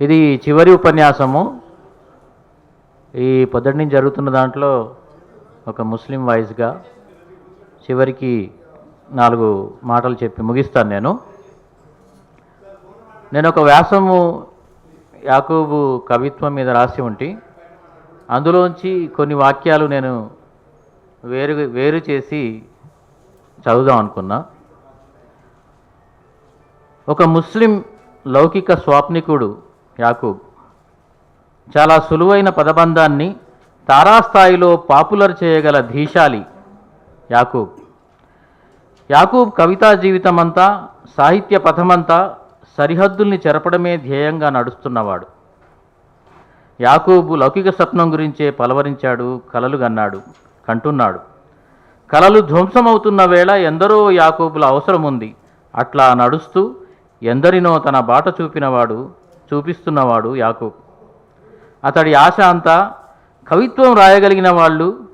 ఇది చివరి ఉపన్యాసము. ఈ పొద్దుటి నుంచి జరుగుతున్న దాంట్లో ఒక ముస్లిం వాయిస్గా చివరికి నాలుగు మాటలు చెప్పి ముగిస్తాను నేను. నేను ఒక వ్యాసము యాకూబు కవిత్వం మీద రాసి ఉంటే. అందులోంచి కొన్ని వాక్యాలు నేను వేరు వేరు చేసి చదువుదాం అనుకున్నా. ఒక ముస్లిం లౌకిక స్వాప్నికుడు యాకూబ్. చాలా సులువైన పదబంధాన్ని తారాస్థాయిలో పాపులర్ చేయగల ధీశాలి యాకూబ్. యాకూబ్ కవితా జీవితమంతా సాహిత్య పథమంతా సరిహద్దుల్ని చెరపడమే ధ్యేయంగా నడుస్తున్నవాడు. యాకూబు లౌకిక స్వప్నం గురించే పలవరించాడు కలలు గన్నాడు కంటున్నాడు. కలలు ధ్వంసమవుతున్న వేళ ఎందరో యాకూబుల అవసరం ఉంది అట్లా నడుస్తూ ఎందరినో తన బాట చూపినవాడు చూపిస్తున్నవాడు యాకూబ్. అతడి ఆశ అంతా కవిత్వం రాయగలిగిన వాళ్ళు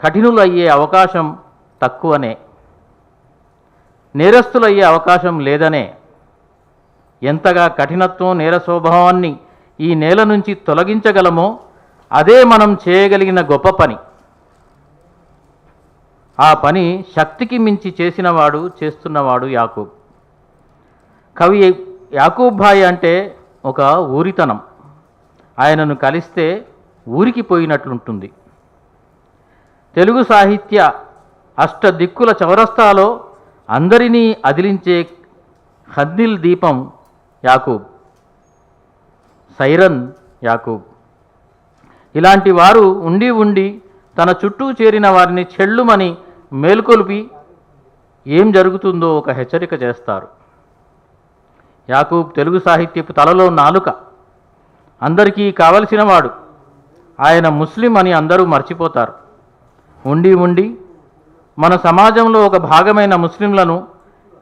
కఠినులు అయ్యే అవకాశం తక్కువనే. నేరస్తులయ్యే అవకాశం లేదనే. ఎంతగా కఠినత్వం నేర స్వభావాన్ని ఈ నేల నుంచి తొలగించగలమో అదే మనం చేయగలిగిన గొప్ప పని. ఆ పని శక్తికి మించి చేసినవాడు చేస్తున్నవాడు యాకూబ్. కవి యాకూబ్ భాయ్ అంటే ఒక ఊరితనం. ఆయనను కలిస్తే ఊరికి పోయినట్లుంటుంది. తెలుగు సాహిత్య అష్ట దిక్కుల చౌరస్తాలో అందరినీ అదిలించే హద్దిల్ దీపం యాకూబ్ సైరన్ యాకూబ్. ఇలాంటి వారు ఉండి ఉండి తన చుట్టూ చేరిన వారిని చెళ్ళుమని మేల్కొల్పి ఏం జరుగుతుందో ఒక హెచ్చరిక చేస్తారు. యాకూబ్ తెలుగు సాహిత్యపు తలలో నాలుక. అందరికీ కావలసినవాడు. ఆయన ముస్లిం అని అందరూ మర్చిపోతారు. ఉండి ఉండి మన సమాజంలో ఒక భాగమైన ముస్లింలను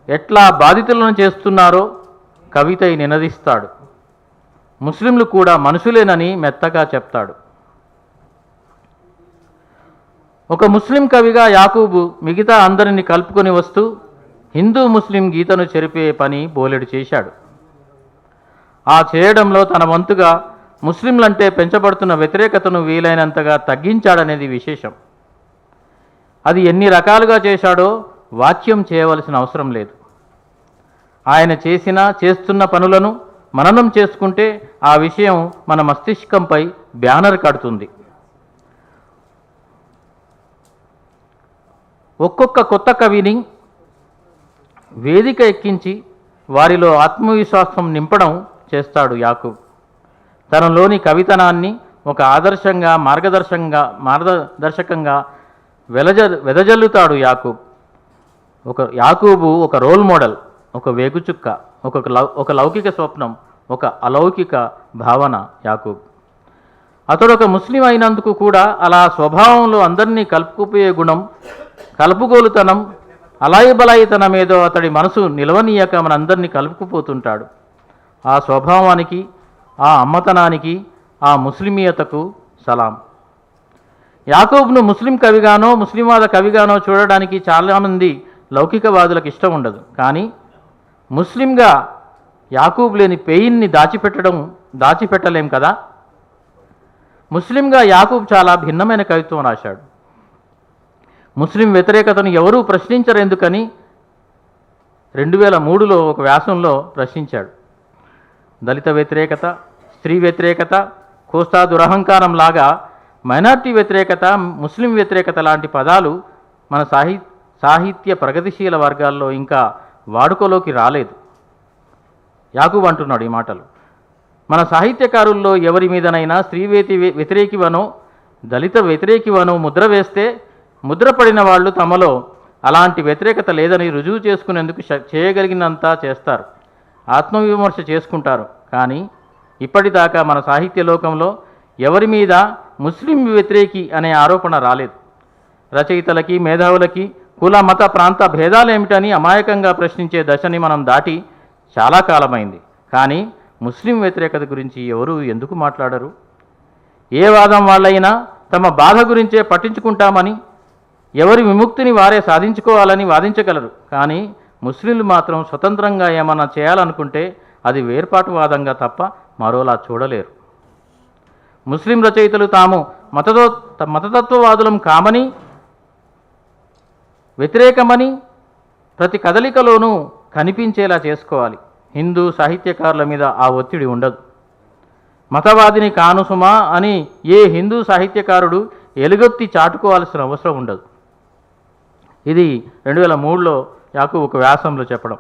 ఎట్లా బాధితులను చేస్తున్నారో కవిత నినదిస్తాడు. ముస్లింలు కూడా మనుషులేనని మెత్తగా చెప్తాడు. ఒక ముస్లిం కవిగా యాకూబు మిగతా అందరిని కలుపుకొని వస్తూ హిందూ ముస్లిం గీతను చెరిపే పని బోలెడు చేశాడు. ఆ చేయడంలో తన వంతుగా ముస్లింలంటే పెంచబడుతున్న వ్యతిరేకతను వీలైనంతగా తగ్గించాడనేది విశేషం. అది ఎన్ని రకాలుగా చేశాడో వాక్యం చేయవలసిన అవసరం లేదు. ఆయన చేసిన చేస్తున్న పనులను మననం చేసుకుంటే ఆ విషయం మన మస్తిష్కంపై బ్యానర్ కడుతుంది. ఒక్కొక్క కొత్త కవిని వేదిక ఎక్కించి వారిలో ఆత్మవిశ్వాసం నింపడం చేస్తాడు యాకూబ్. తనలోని కవితనాన్ని ఒక ఆదర్శంగా మార్గదర్శకంగా మార్గదర్శకంగా వెలజ వెదజల్లుతాడు యాకూబ్. ఒక యాకూబు ఒక రోల్ మోడల్ ఒక వేగుచుక్క ఒక ఒక లౌకిక స్వప్నం ఒక అలౌకిక భావన యాకూబ్. అతడు ఒక ముస్లిం అయినందుకు కూడా అలా స్వభావంలో అందరినీ కలుపుకుపోయే గుణం కలుపుగోలుతనం అలాయి ఏదో అతడి మనసు నిలవనీయక మనందరినీ కలుపుకుపోతుంటాడు. ఆ స్వభావానికి ఆ అమ్మతనానికి ఆ ముస్లిమీయతకు సలాం. యాకూబ్ను ముస్లిం కవిగానో ముస్లింవాద కవిగానో చూడడానికి చాలామంది లౌకికవాదులకు ఇష్టం ఉండదు. కానీ ముస్లింగా యాకూబ్ లేని పెయిన్ని దాచిపెట్టడం దాచిపెట్టలేం కదా? ముస్లింగా యాకూబ్ చాలా భిన్నమైన కవిత్వం రాశాడు. ముస్లిం వ్యతిరేకతను ఎవరూ ప్రశ్నించరెందుకని రెండు వేల మూడులో ఒక వ్యాసంలో ప్రశ్నించాడు. దళిత వ్యతిరేకత స్త్రీ వ్యతిరేకత కోస్తా దురహంకారం లాగా మైనార్టీ వ్యతిరేకత ముస్లిం వ్యతిరేకత లాంటి పదాలు మన సాహి సాహిత్య ప్రగతిశీల వర్గాల్లో ఇంకా వాడుకలోకి రాలేదు. యాకూబ్ అంటున్నాడు ఈ మాటలు. మన సాహిత్యకారుల్లో ఎవరి మీదనైనా స్త్రీ వ్యతి వ్యతిరేకివనో దళిత వ్యతిరేకివనో ముద్ర వేస్తే ముద్రపడిన వాళ్ళు తమలో అలాంటి వ్యతిరేకత లేదని రుజువు చేసుకునేందుకు చేయగలిగినంత చేస్తారు. ఆత్మవిమర్శ చేసుకుంటారు. కానీ ఇప్పటిదాకా మన సాహిత్య లోకంలో ఎవరి మీద ముస్లిం వ్యతిరేకి అనే ఆరోపణ రాలేదు. రచయితలకి మేధావులకి కుల మత ప్రాంత భేదాలేమిటని అమాయకంగా ప్రశ్నించే దశని మనం దాటి చాలా కాలమైంది. కానీ ముస్లిం వ్యతిరేకత గురించి ఎవరు ఎందుకు మాట్లాడరు? ఏ వాదం వాళ్ళైనా తమ బాధ గురించే పట్టించుకుంటామని ఎవరి విముక్తిని వారే సాధించుకోవాలని వాదించగలరు. కానీ ముస్లింలు మాత్రం స్వతంత్రంగా ఏమన్నా చేయాలనుకుంటే అది వేర్పాటువాదంగా తప్ప మరోలా చూడలేరు. ముస్లిం రచయితలు తాము మతదో మతతత్వవాదులం కామని వ్యతిరేకమని ప్రతి కదలికలోనూ కనిపించేలా చేసుకోవాలి. హిందూ సాహిత్యకారుల మీద ఆ ఒత్తిడి ఉండదు. మతవాదిని కానుసుమా అని ఏ హిందూ సాహిత్యకారుడు ఎలుగొత్తి చాటుకోవాల్సిన అవసరం ఉండదు. ఇది రెండు వేల మూడులో యాకూబ్ ఒక వ్యాసంలో చెప్పడం.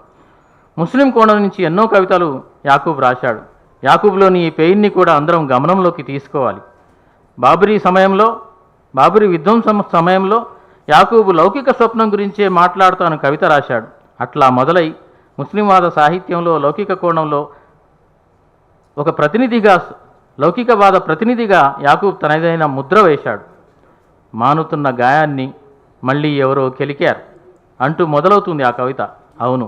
ముస్లిం కోణం నుంచి ఎన్నో కవితలు యాకూబ్ రాశాడు. యాకూబ్లోని ఈ పెయిన్ని కూడా అందరం గమనంలోకి తీసుకోవాలి. బాబరీ సమయంలో బాబరీ విధ్వంసం సమయంలో యాకూబు లౌకిక స్వప్నం గురించే మాట్లాడుతాను కవిత రాశాడు. అట్లా మొదలై ముస్లింవాద సాహిత్యంలో లౌకిక కోణంలో ఒక ప్రతినిధిగా లౌకికవాద ప్రతినిధిగా యాకూబ్ తనదైన ముద్ర వేశాడు. మానుతున్న గాయాన్ని మళ్ళీ ఎవరో కెలికారు. అంటూ మొదలవుతుంది ఆ కవిత. అవును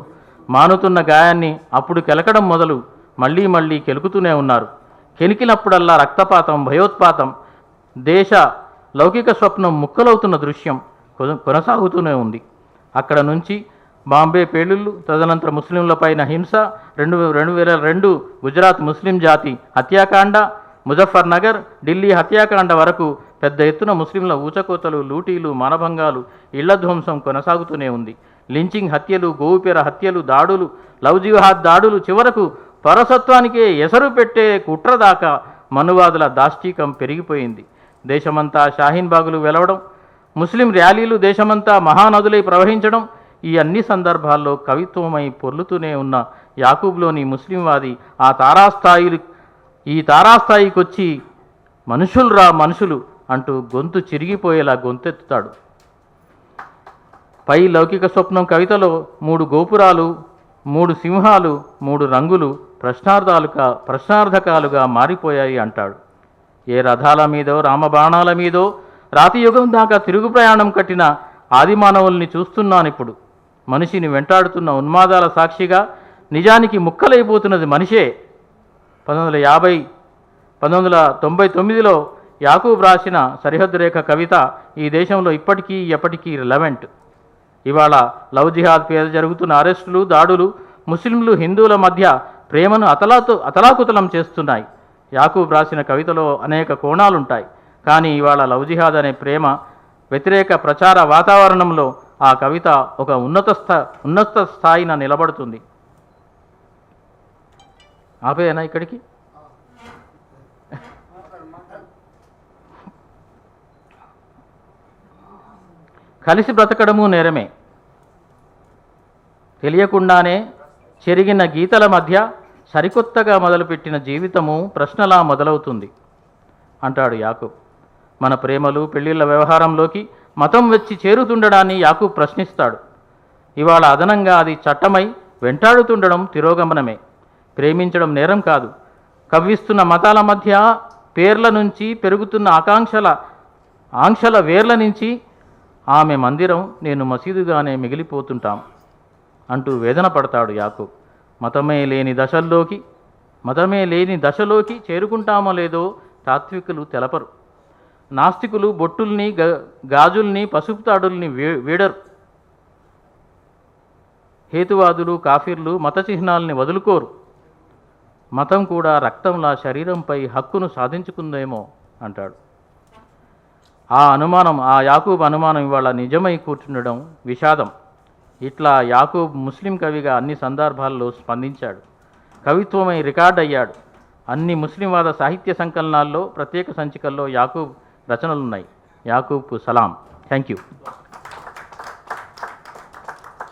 మానుతున్న గాయాన్ని అప్పుడు కెలకడం మొదలు మళ్ళీ మళ్ళీ కెలుకుతూనే ఉన్నారు. కెలికినప్పుడల్లా రక్తపాతం భయోత్పాతం దేశ లౌకిక స్వప్నం ముక్కలవుతున్న దృశ్యం కొనసాగుతూనే ఉంది. అక్కడ నుంచి బాంబే పేలుళ్ళు తదనంతర ముస్లింలపైన హింస రెండు రెండు వేల రెండు గుజరాత్ ముస్లిం జాతి హత్యాకాండ ముజఫర్నగర్ ఢిల్లీ హత్యాకాండ వరకు పెద్ద ఎత్తున ముస్లింల ఊచకోతలు లూటీలు మానభంగాలు ఇళ్ళ ధ్వంసం కొనసాగుతూనే ఉంది. లించింగ్ హత్యలు గోవుపెర హత్యలు దాడులు లవ్ జిహాద్ దాడులు చివరకు పరసత్వానికే ఎసరు పెట్టే కుట్ర దాకా మనువాదుల దాష్టీకం పెరిగిపోయింది. దేశమంతా షాహీన్ బాగులు వెలవడం ముస్లిం ర్యాలీలు దేశమంతా మహానదులై ప్రవహించడం ఈ అన్ని సందర్భాల్లో కవిత్వమై పొర్లుతూనే ఉన్న యాకూబ్లోని ముస్లింవాది ఆ తారాస్థాయిలు ఈ తారాస్థాయికొచ్చి మనుషులు రా మనుషులు అంటూ గొంతు చిరిగిపోయేలా గొంతెత్తుతాడు. పై లౌకిక స్వప్నం కవితలో మూడు గోపురాలు మూడు సింహాలు మూడు రంగులు ప్రశ్నార్థాలుగా ప్రశ్నార్థకాలుగా మారిపోయాయి అంటాడు. ఏ రథాల మీదో రామబాణాల మీదో రాతియుగం దాకా తిరుగు ప్రయాణం కట్టిన ఆదిమానవుల్ని చూస్తున్నానిప్పుడు మనిషిని వెంటాడుతున్న ఉన్మాదాల సాక్షిగా నిజానికి ముక్కలైపోతున్నది మనిషే. పంతొమ్మిది వందల యాభై పంతొమ్మిది వందల తొంభై తొమ్మిదిలో యాకూబ్ రాసిన సరిహద్దు రేఖ కవిత ఈ దేశంలో ఇప్పటికీ ఎప్పటికీ రిలవెంట్ ఇవాళ లవ్ జిహాద్ పేద జరుగుతున్న అరెస్టులు దాడులు ముస్లింలు హిందువుల మధ్య ప్రేమను అతలాతు అతలాకుతలం చేస్తున్నాయి. యాకూబ్ రాసిన కవితలో అనేక కోణాలుంటాయి. కానీ ఇవాళ లవ్ జిహాద్ అనే ప్రేమ వ్యతిరేక ప్రచార వాతావరణంలో ఆ కవిత ఒక ఉన్నత స్థా ఉన్నత స్థాయిన నిలబడుతుంది. ఆపేనా ఇక్కడికి? కలిసి బ్రతకడము నేరమే. తెలియకుండానే చెరిగిన గీతల మధ్య సరికొత్తగా మొదలుపెట్టిన జీవితము ప్రశ్నలా మొదలవుతుంది. అంటాడు యాకూబ్. మన ప్రేమలు పెళ్ళిళ్ళ వ్యవహారంలోకి మతం వచ్చి చేరుతుండడాన్ని యాకూబ్ ప్రశ్నిస్తాడు. ఇవాళ అదనంగా అది చట్టమై వెంటాడుతుండడం తిరోగమనమే. ప్రేమించడం నేరం కాదు. కవ్విస్తున్న మతాల మధ్య పేర్ల నుంచి పెరుగుతున్న ఆకాంక్షల ఆంక్షల వేర్ల నుంచి ఆమె మందిరం నేను మసీదుగానే మిగిలిపోతుంటాం అంటూ వేదన పడతాడు యాకు మతమే లేని దశల్లోకి మతమే లేని దశలోకి చేరుకుంటామో లేదో తాత్వికులు తెలపరు. నాస్తికులు బొట్టుల్ని గ గాజుల్ని పసుపు తాడుల్ని వీడరు. హేతువాదులు కాఫీర్లు మత చిహ్నాల్ని వదులుకోరు. మతం కూడా రక్తంలా శరీరంపై హక్కును సాధించుకుందేమో అంటాడు. ఆ అనుమానం ఆ యాకూబ్ అనుమానం ఇవాళ నిజమై కూర్చుండడం విషాదం. ఇట్లా యాకూబ్ ముస్లిం కవిగా అన్ని సందర్భాల్లో స్పందించాడు. కవిత్వమై రికార్డ్ అయ్యాడు. అన్ని ముస్లింవాద సాహిత్య సంకలనాల్లో ప్రత్యేక సంచికల్లో యాకూబ్ రచనలున్నాయి. యాకూబ్కు సలాం. Thank you